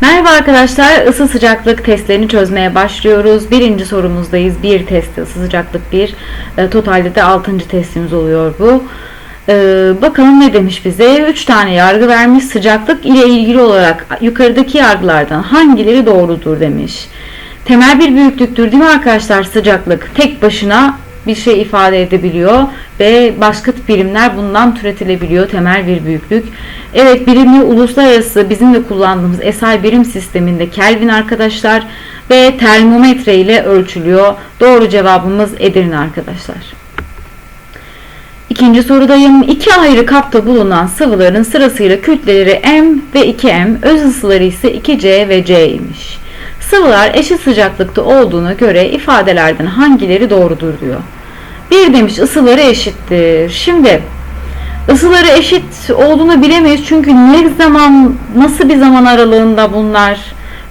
Merhaba arkadaşlar, ısı sıcaklık testlerini çözmeye başlıyoruz. Birinci sorumuzdayız. Bir testi, ısı sıcaklık bir. E, totalde de altıncı testimiz oluyor bu. E, bakalım ne demiş bize? Üç tane yargı vermiş. Sıcaklık ile ilgili olarak yukarıdaki yargılardan hangileri doğrudur demiş. Temel bir büyüklüktür değil mi arkadaşlar sıcaklık? Tek başına bir şey ifade edebiliyor ve başka birimler bundan türetilebiliyor temel bir büyüklük. Evet birimli uluslararası bizim de kullandığımız SI birim sisteminde Kelvin arkadaşlar ve termometre ile ölçülüyor. Doğru cevabımız Edirne arkadaşlar. İkinci sorudayım. İki ayrı kapta bulunan sıvıların sırasıyla kütleleri M ve 2M, öz ısıları ise 2C ve C imiş. Sıvılar eşit sıcaklıkta olduğuna göre ifadelerden hangileri doğrudur diyor. Bir demiş ısıları eşittir. Şimdi ısıları eşit olduğunu bilemeyiz çünkü ne zaman nasıl bir zaman aralığında bunlar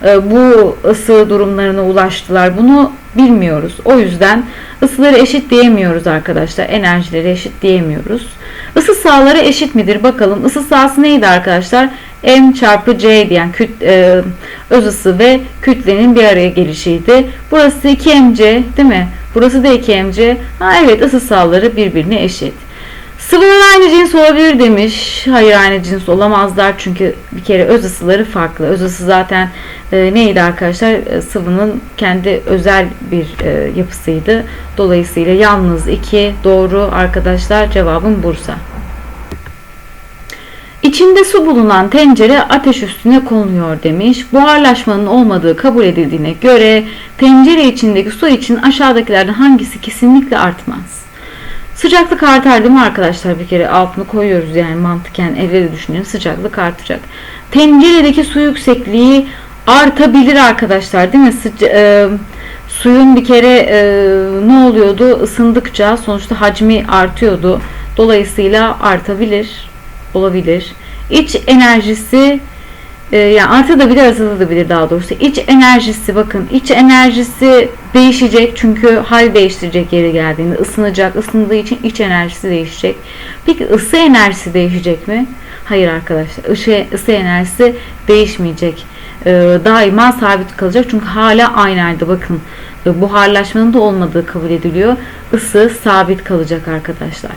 e, bu ısı durumlarına ulaştılar bunu bilmiyoruz. O yüzden ısıları eşit diyemiyoruz arkadaşlar. Enerjileri eşit diyemiyoruz. Isı sahaları eşit midir? Bakalım. Isı sahası neydi arkadaşlar? M çarpı C diyen küt, e, öz ısı ve kütlenin bir araya gelişiydi. Burası 2mc değil mi? Burası da 2mc. Ha evet ısı sahaları birbirine eşit. Sıvılar aynı cins olabilir demiş. Hayır aynı cins olamazlar çünkü bir kere öz ısıları farklı. Öz ısı zaten e, neydi arkadaşlar? E, sıvının kendi özel bir e, yapısıydı. Dolayısıyla yalnız 2 doğru arkadaşlar cevabım Bursa. İçinde su bulunan tencere ateş üstüne konuluyor demiş. Buharlaşmanın olmadığı kabul edildiğine göre tencere içindeki su için aşağıdakilerden hangisi kesinlikle artmaz? Sıcaklık artar değil mi arkadaşlar? Bir kere altını koyuyoruz yani mantıken elde de düşünün sıcaklık artacak. Tenceredeki su yüksekliği artabilir arkadaşlar değil mi? Sıca e, suyun bir kere e, ne oluyordu? Isındıkça sonuçta hacmi artıyordu. Dolayısıyla artabilir, olabilir. İç enerjisi e, yani artabilir, azalabilir daha doğrusu. İç enerjisi bakın, iç enerjisi değişecek çünkü hal değiştirecek yeri geldiğinde ısınacak, ısındığı için iç enerjisi değişecek. Peki ısı enerjisi değişecek mi? Hayır arkadaşlar, ısı, ısı enerjisi değişmeyecek. E, daima sabit kalacak çünkü hala aynı halde bakın e, buharlaşmanın da olmadığı kabul ediliyor. Isı sabit kalacak arkadaşlar.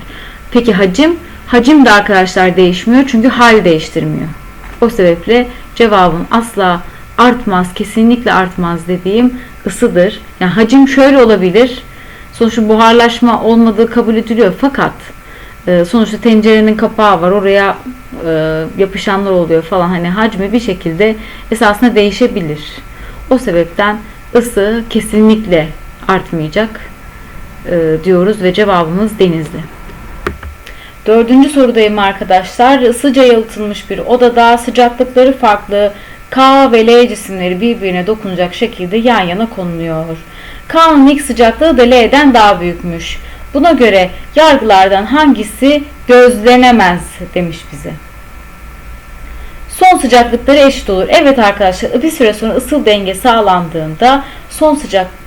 Peki hacim? Hacim de arkadaşlar değişmiyor çünkü hal değiştirmiyor. O sebeple cevabım asla artmaz, kesinlikle artmaz dediğim ısıdır. Yani hacim şöyle olabilir. Sonuçta buharlaşma olmadığı kabul ediliyor fakat e, sonuçta tencerenin kapağı var. Oraya e, yapışanlar oluyor falan. Hani hacmi bir şekilde esasında değişebilir. O sebepten ısı kesinlikle artmayacak e, diyoruz ve cevabımız denizli. Dördüncü sorudayım arkadaşlar. Isıca yalıtılmış bir odada sıcaklıkları farklı K ve L cisimleri birbirine dokunacak şekilde yan yana konuluyor. K'nın ilk sıcaklığı da L'den daha büyükmüş. Buna göre yargılardan hangisi gözlenemez demiş bize. Son sıcaklıkları eşit olur. Evet arkadaşlar bir süre sonra ısıl denge sağlandığında son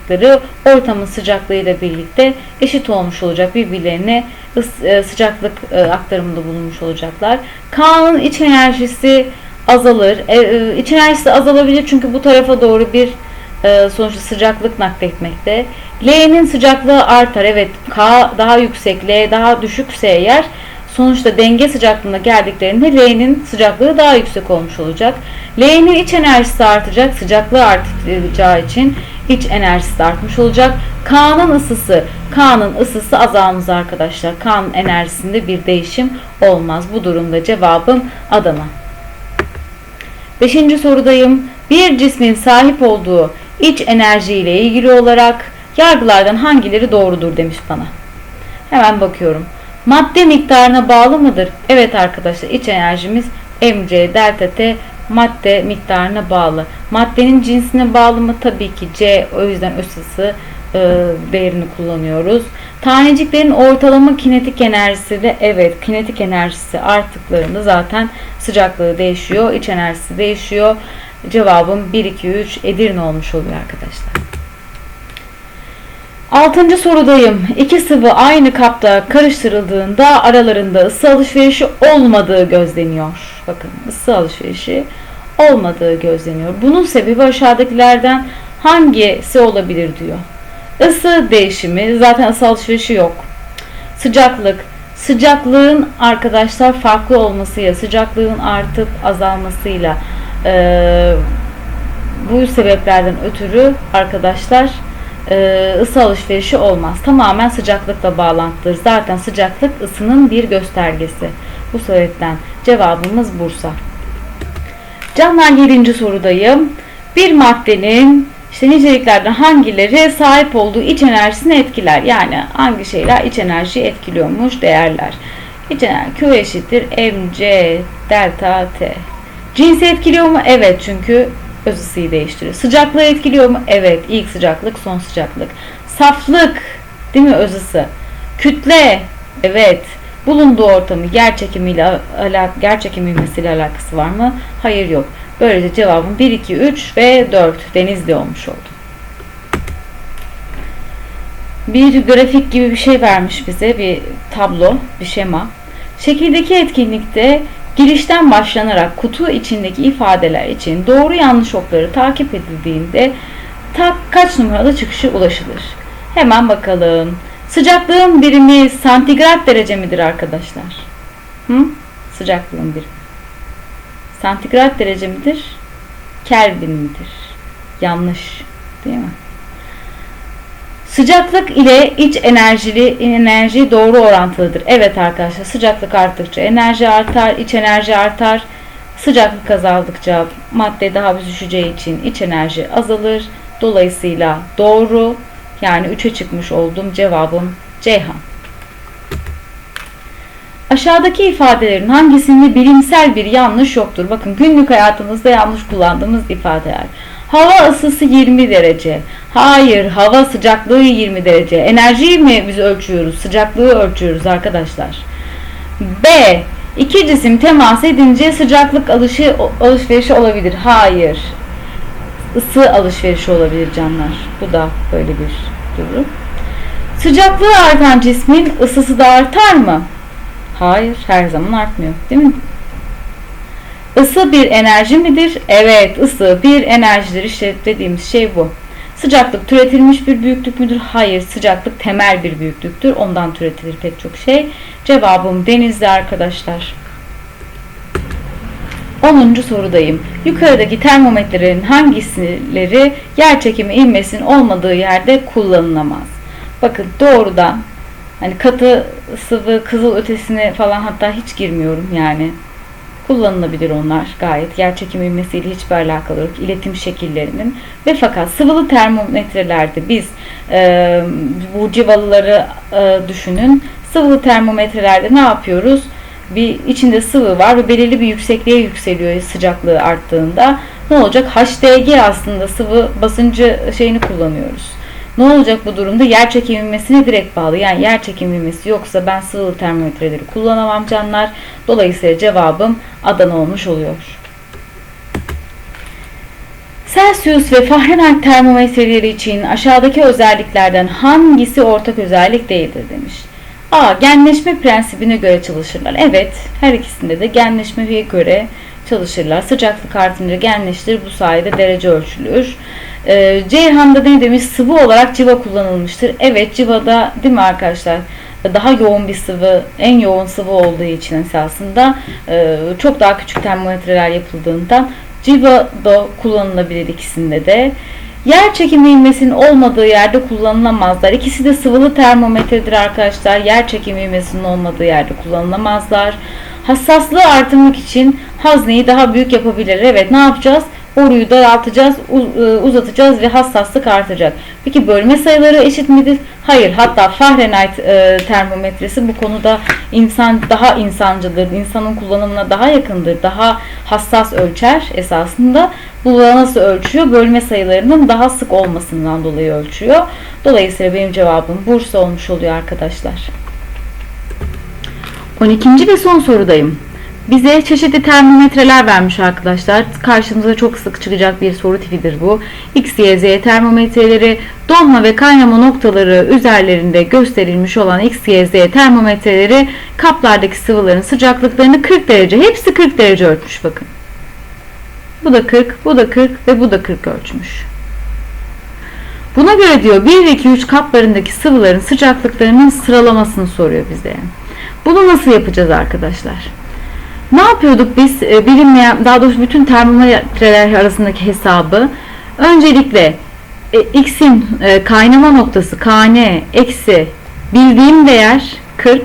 sıcaklıkları ortamın sıcaklığıyla birlikte eşit olmuş olacak. Birbirlerine e, sıcaklık e, aktarımında bulunmuş olacaklar. K'nın iç enerjisi azalır. E, iç enerjisi azalabilir çünkü bu tarafa doğru bir sonuçta sıcaklık nakletmekte. L'nin sıcaklığı artar. Evet K daha yüksek, L daha düşükse eğer sonuçta denge sıcaklığına geldiklerinde L'nin sıcaklığı daha yüksek olmuş olacak. L'nin iç enerjisi artacak. Sıcaklığı artacağı için iç enerjisi de artmış olacak. K'nın ısısı, K'nın ısısı azalmaz arkadaşlar. K'nın enerjisinde bir değişim olmaz. Bu durumda cevabım Adana. Beşinci sorudayım. Bir cismin sahip olduğu iç enerji ile ilgili olarak yargılardan hangileri doğrudur demiş bana. Hemen bakıyorum. Madde miktarına bağlı mıdır? Evet arkadaşlar iç enerjimiz mc delta t madde miktarına bağlı. Maddenin cinsine bağlı mı? Tabii ki C. O yüzden ısısı e, değerini kullanıyoruz. Taneciklerin ortalama kinetik enerjisi de evet kinetik enerjisi arttıklarında zaten sıcaklığı değişiyor. iç enerjisi değişiyor. Cevabım 1, 2, 3 Edirne olmuş oluyor arkadaşlar. Altıncı sorudayım. İki sıvı aynı kapta karıştırıldığında aralarında ısı alışverişi olmadığı gözleniyor. Bakın ısı alışverişi olmadığı gözleniyor. Bunun sebebi aşağıdakilerden hangisi olabilir diyor. Isı değişimi, zaten ısı alışverişi yok. Sıcaklık, sıcaklığın arkadaşlar farklı olmasıyla, sıcaklığın artıp azalmasıyla e, bu sebeplerden ötürü arkadaşlar e, ısı alışverişi olmaz. Tamamen sıcaklıkla bağlantıdır. Zaten sıcaklık ısının bir göstergesi. Bu sebepten cevabımız Bursa. Canlar 7. sorudayım. Bir maddenin işte niceliklerden hangileri sahip olduğu iç enerjisini etkiler? Yani hangi şeyler iç enerjiyi etkiliyormuş değerler. İç enerji Q eşittir mc delta t. Cinsi etkiliyor mu? Evet çünkü öz ısıyı değiştiriyor. Sıcaklığı etkiliyor mu? Evet. İlk sıcaklık, son sıcaklık. Saflık, değil mi öz ısı? Kütle, evet. Bulunduğu ortamı yer çekimiyle alak yer çekimi alakası var mı? Hayır yok. Böylece cevabım 1, 2, 3 ve 4 denizli olmuş oldu. Bir grafik gibi bir şey vermiş bize bir tablo, bir şema. Şekildeki etkinlikte girişten başlanarak kutu içindeki ifadeler için doğru yanlış okları takip edildiğinde tak kaç numarada çıkışı ulaşılır? Hemen bakalım. Sıcaklığın birimi santigrat derece midir arkadaşlar? Hı? Sıcaklığın birimi. Santigrat derece midir? Kelvin midir? Yanlış. Değil mi? Sıcaklık ile iç enerjili enerji doğru orantılıdır. Evet arkadaşlar sıcaklık arttıkça enerji artar, iç enerji artar. Sıcaklık azaldıkça madde daha büzüşeceği için iç enerji azalır. Dolayısıyla doğru yani 3'e çıkmış oldum. Cevabım Ceyhan. Aşağıdaki ifadelerin hangisinde bilimsel bir yanlış yoktur? Bakın günlük hayatımızda yanlış kullandığımız ifadeler. Hava ısısı 20 derece. Hayır, hava sıcaklığı 20 derece. Enerjiyi mi biz ölçüyoruz? Sıcaklığı ölçüyoruz arkadaşlar. B. İki cisim temas edince sıcaklık alışı, alışverişi olabilir. Hayır. Isı alışverişi olabilir canlar. Bu da böyle bir durum. Sıcaklığı artan cismin ısısı da artar mı? Hayır, her zaman artmıyor. Değil mi? Isı bir enerji midir? Evet, ısı bir enerjidir. İşte dediğimiz şey bu. Sıcaklık türetilmiş bir büyüklük müdür? Hayır, sıcaklık temel bir büyüklüktür. Ondan türetilir pek çok şey. Cevabım denizli arkadaşlar. 10. sorudayım. Yukarıdaki termometrelerin hangisileri yer çekimi ilmesinin olmadığı yerde kullanılamaz? Bakın doğrudan hani katı sıvı kızıl ötesine falan hatta hiç girmiyorum yani kullanılabilir onlar gayet. Yer çekimi ivmesiyle hiçbir alakalı yok. İletim şekillerinin. Ve fakat sıvılı termometrelerde biz e, bu civalıları e, düşünün. Sıvılı termometrelerde ne yapıyoruz? Bir içinde sıvı var ve belirli bir yüksekliğe yükseliyor sıcaklığı arttığında. Ne olacak? HDG aslında sıvı basıncı şeyini kullanıyoruz. Ne olacak bu durumda? Yer çekimilmesine direkt bağlı. Yani yer çekimilmesi yoksa ben sıvı termometreleri kullanamam canlar. Dolayısıyla cevabım Adana olmuş oluyor. Celsius ve Fahrenheit termometreleri için aşağıdaki özelliklerden hangisi ortak özellik değildir demiş. A. Genleşme prensibine göre çalışırlar. Evet, her ikisinde de genleşmeye göre çalışırlar. Sıcaklık artınca genleştir. Bu sayede derece ölçülür. E, Ceyhan'da ne demiş? Sıvı olarak civa kullanılmıştır. Evet civada değil mi arkadaşlar? Daha yoğun bir sıvı, en yoğun sıvı olduğu için esasında e, çok daha küçük termometreler yapıldığından civa da kullanılabilir ikisinde de. Yer çekimi ilmesinin olmadığı yerde kullanılamazlar. İkisi de sıvılı termometredir arkadaşlar. Yer çekimi ilmesinin olmadığı yerde kullanılamazlar. Hassaslığı artırmak için hazneyi daha büyük yapabilir. Evet ne yapacağız? Boruyu daraltacağız, e, uzatacağız ve hassaslık artacak. Peki bölme sayıları eşit midir? Hayır. Hatta Fahrenheit e, termometresi bu konuda insan daha insancıdır. insanın kullanımına daha yakındır. Daha hassas ölçer esasında. Bu nasıl ölçüyor? Bölme sayılarının daha sık olmasından dolayı ölçüyor. Dolayısıyla benim cevabım Bursa olmuş oluyor arkadaşlar. 12. ve son sorudayım. Bize çeşitli termometreler vermiş arkadaşlar. Karşımıza çok sık çıkacak bir soru tipidir bu. X, Y, Z termometreleri donma ve kaynama noktaları üzerlerinde gösterilmiş olan X, Y, Z termometreleri kaplardaki sıvıların sıcaklıklarını 40 derece, hepsi 40 derece ölçmüş bakın. bu da 40, bu da 40 ve bu da 40 ölçmüş. Buna göre diyor 1 ve 2 3 kaplarındaki sıvıların sıcaklıklarının sıralamasını soruyor bize. Bunu nasıl yapacağız arkadaşlar? Ne yapıyorduk biz e, bilinmeyen daha doğrusu bütün termometreler arasındaki hesabı öncelikle e, x'in e, kaynama noktası kn eksi bildiğim değer 40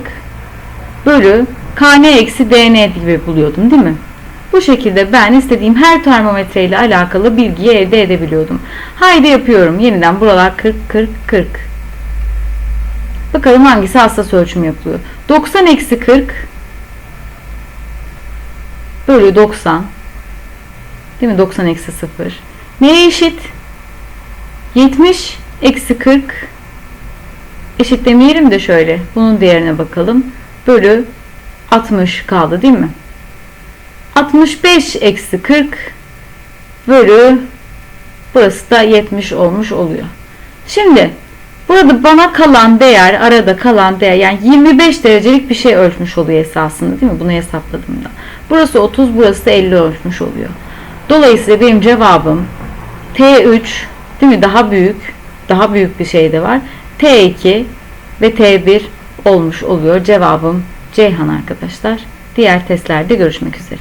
bölü kn eksi dn gibi buluyordum değil mi? Bu şekilde ben istediğim her termometre ile alakalı bilgiyi elde edebiliyordum. Haydi yapıyorum. Yeniden buralar 40 40 40. Bakalım hangisi hassas ölçüm yapılıyor. 90 eksi 40 bölü 90 değil mi? 90 eksi 0. Neye eşit? 70 eksi 40 eşitlemeyelim de şöyle. Bunun değerine bakalım. Bölü 60 kaldı değil mi? 65 eksi 40 bölü burası da 70 olmuş oluyor. Şimdi burada bana kalan değer arada kalan değer yani 25 derecelik bir şey ölçmüş oluyor esasında değil mi? Bunu hesapladığımda. Burası 30 burası da 50 ölçmüş oluyor. Dolayısıyla benim cevabım T3 değil mi? Daha büyük daha büyük bir şey de var. T2 ve T1 olmuş oluyor. Cevabım Ceyhan arkadaşlar. Diğer testlerde görüşmek üzere.